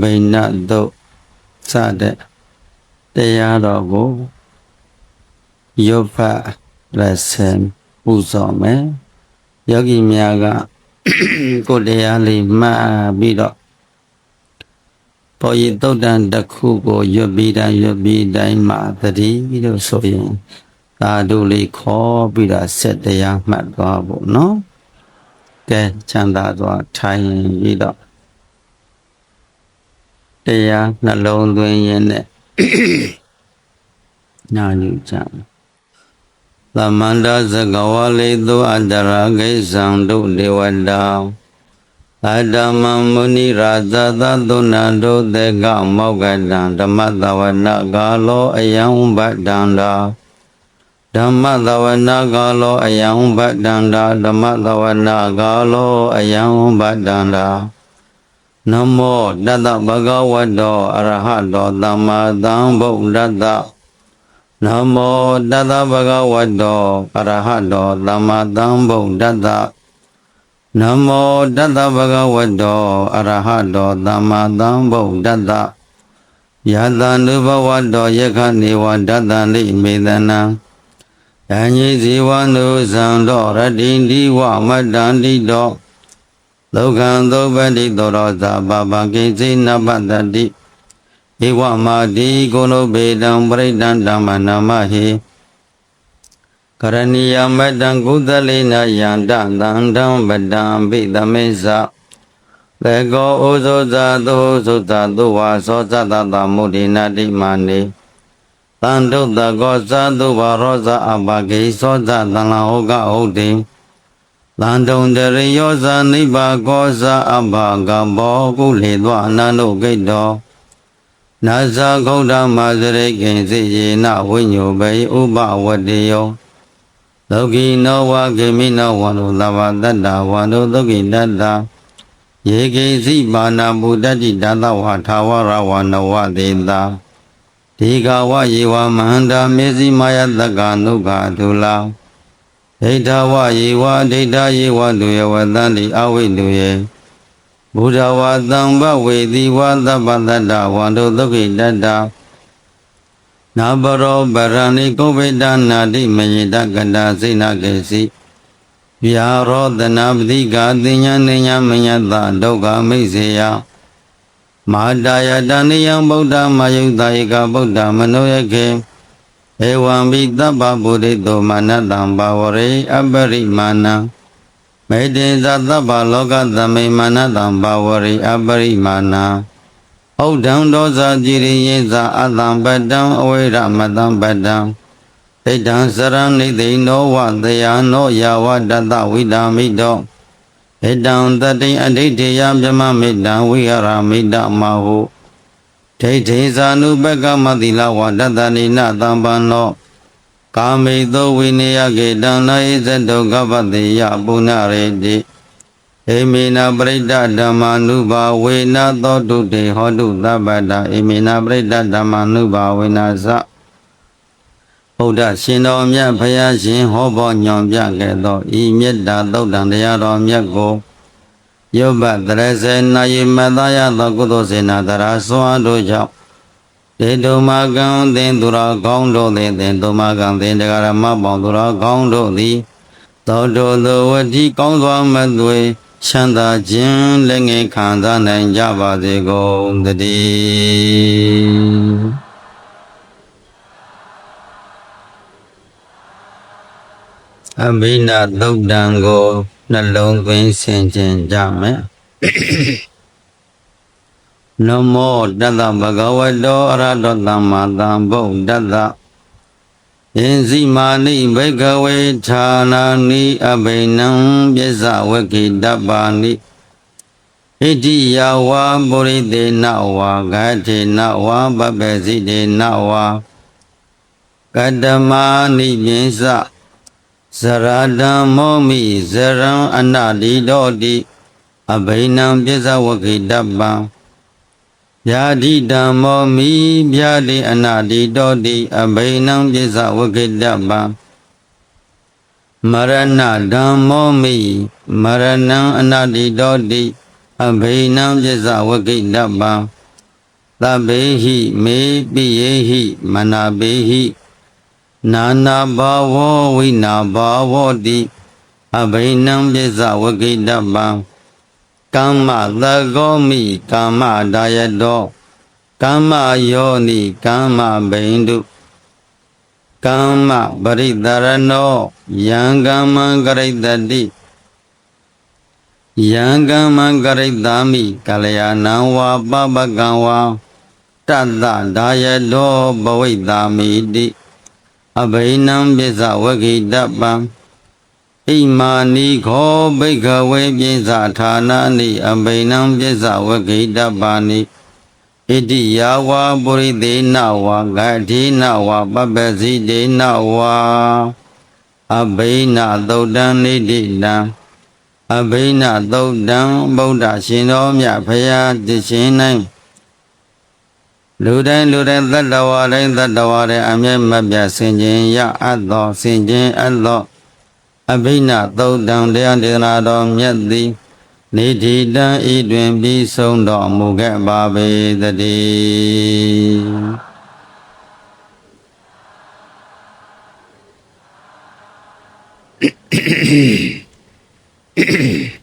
ဗိနတုတ်စတဲ့တရားတော်ကိုရုပ်ဖတ်လက်ဆင်ပူဇော်မယ်ယောဂီများကကိုယ်တရားလေးမှတ်ပြီးတော့ပေါ်ရည်တုတ်တန်တစ်ခုကိုရွတ်ပြီးတိုင်းရွတ်ပြီးတိုင်းမှာသတိလို့ဆိုရင်သာတို့လေးခေါ်ပြီးတော့ဆက်တရားမှတ်သွားဖို့နော်ကဲချမ်းသာသွားထိုင်ပြီးတော့ တရားနှလုံးသွင်းရင်းနဲ့နာယူကြမယ်သမန္တသကဝလေသောအတ္တရာဂိသံဒုဒေဝတာအတ္တမမုနိရာဇသသုဏဒုသေကမောက္ကတံဓမ္မတဝနာကာလောအယံဗတ္တန္တာဓမ္မတဝနာကာလောအယံဗတ္တန္တာဓမ္မတဝနာကာလောအယံဗတ္တန္တာ နမောတတဗဂဝတောအရဟတောသမ္မာသမ္ဗုဒ္ဓတ္တနမောတတဗဂဝတောအရဟတောသမ္မာသမ္ဗုဒ္ဓတ္တနမောတတဗဂဝတောအရဟတောသမ္မာသမ္ဗုဒ္ဓတ္တယတံနုဘဝတောယခနေဝတတ္တလိမေတနံယံညိဇီဝနုဇံတော်ရတ္တိဒီဝမတ္တန္တိတော ဒုက္ခံသောပတိသောရောဇာပပကိစိနပတ္တိဧဝမာတိကိုနုဘေတံပရိဒံဓမ္မနာမဟိကရဏီယမတံကုသလေနယန္တသန္တံပတံဘိသမေသသေကောဩဇောဇာသောသုဇာသောဝါသောဇတတမုဒိနာတိမာနေတန်တုတကောဇာသုဘာရောဇာအပကိသောဇတလဟောကဟုတ်တိ သံတုံတရယောဇာနိဗ္ဗာကောဇာအဘကဘောကုလေသောအနန္တုကိတ္တောနာဇာဂௌတမဇရိကိဉ္စိယေနဝိညုဘေဥပဝတ္တေယောလောကီနောဝကေမိနောဝန္တုသဗ္ဗတတ္တဝန္တုသုကိတတ္တယေကိစီမာနာမူတတ္တိတသဝထာဝရဝနဝတေတာဒီကဝယေဝမဟန္တာမေဇိမာယတက္ကနုခဒုလာ ဒိဋ္ဌဝယေဝဒိဋ္ဌယေဝတုယဝတန္တိအဝိတုယေဘုဒ္ဓဝါသံဘဝေတိဝသဗ္ဗတတ္တဝန္တုသုခိတတ္တနာဘရောဗရဏိကုဗေဒနာတိမယိတကန္တာစိနာကေစီဗျာရောတနာပတိကာတင်ညာနေညာမညတဒုက္ခမိတ်စေယမာတာယတဏိယံဗုဒ္ဓမယုတ်တာဧကဗုဒ္ဓမနောယခေ ဧဝံဘိတပ္ပဗုဒိတောမာနတံဘာဝရေအပရိမာဏံမေတ္တေသသဗ္ဗလောကသမိမာနတံဘာဝရေအပရိမာဏံဩဒံဒောဇာจิရိယေဇာအတံပတံအဝိရမတံပတံဣဒံစရဏိသိနောဝတယာနောယာဝတတဝိတာမိတောဣဒံတတိအဋိဋ္ဌိယမြမမိတံဝိဟရမိတမဟု ဒိဋ္ဌိဇာနုပကမတိလဝတတနိနသံပန္နောကာမိသောဝိနည်းကေတံနာဣဇတောကပ္ပတိယပုဏ္ဏရေတိဧမေနပရိဒ္ဓဓမ္မာနုဘာဝေနသောတုတေဟောတုသဗ္ဗတာဧမေနပရိဒ္ဓဓမ္မာနုဘာဝေနသဘုဒ္ဓရှင်တော်မြတ်ဖရာရှင်ဟောပေါ်ညွန်ပြခဲ့သောဤမေတ္တာသုတ်တံတရားတော်မြတ်ကို ယုတ်ပတရစေနာယိမတယသောကုသိုလ်စေနာတရာစွာတို့ကြောင့်ဒေတုမကံသင်သူတော်ကောင်းတို့သည်သင်တုမကံသင်တရားဓမ္မပေါင်းသူတော်ကောင်းတို့သည်သောတောသောဝတိကောင်းစွာမသွေချမ်းသာခြင်းလက်ငယ်ခံစားနိုင်ကြပါစေကုန်သတည်းအဘိနာသုတ်တံကို နှလုံးသွင်းဆင်ခြင်ကြမယ်နမောတတဗဂဝတောအရဟတောသမ္မာသမ္ဗုဒ္ဓတ္တယင်စီမာနိဘိကဝေဌာနာနိအဘိနံပစ္စဝကိတပ္ပါနိဣတိယဝါပုရိသေနဝါဂထေနဝါပပ္ပစီတေနဝါကတ္တမနိပိစ ဇရတံမောမိဇရံအနတိတောတိအဘိနံပစ္စဝကိတပ္ပံဗျာတိဓမ္မောမိဗျာတိအနာတိတောတိအဘိနံပစ္စဝကိတပ္ပံမရဏဓမ္မောမိမရဏံအနာတိတောတိအဘိနံပစ္စဝကိတပံသဗ္ဗေဟိမေပိယေဟိမနာပေဟိ နာနာဘာဝဝိနာဘာဝတိအဘိနံပစ္စဝကိတပံကမ္မသကောမိကမ္မဒါယတောကမ္မယောနိကမ္မဘိန္ဒုကမ္မပရိတရဏောယံကမ္မံကရိတတိယံကမ္မံကရိတာမိကလျာဏံဝါပပကံဝါတတ္တဒါယတောဘဝိတာမိတိ အဘိနံပစ္စဝဂိတပံဣမာနိခောဘိကဝေပိစ္ဆဌာနာနိအဘိနံပစ္စဝဂိတပါနိဣတိယာဝါပုရိသေနဝါဂတိနဝါပပ္ပစီတေနဝါအဘိနသုတ်တံနိတိတံအဘိနသုတ်တံဗုဒ္ဓရှင်တော်မြတ်ဖရာတရှင်၌ လူတိုင်းလူတိုင်းသတ္တဝါတိုင်းသတ္တဝါတိုင်းအမြဲမပြတ်ဆင်ခြင်းရအပ်သောဆင်ခြင်းအပ်သောအဘိနသုတ်တံတရားဒေသနာတော်မြတ်သည်နေတိတံဤတွင်ပြီးဆုံးတော်မူခဲ့ပါပေသတည်း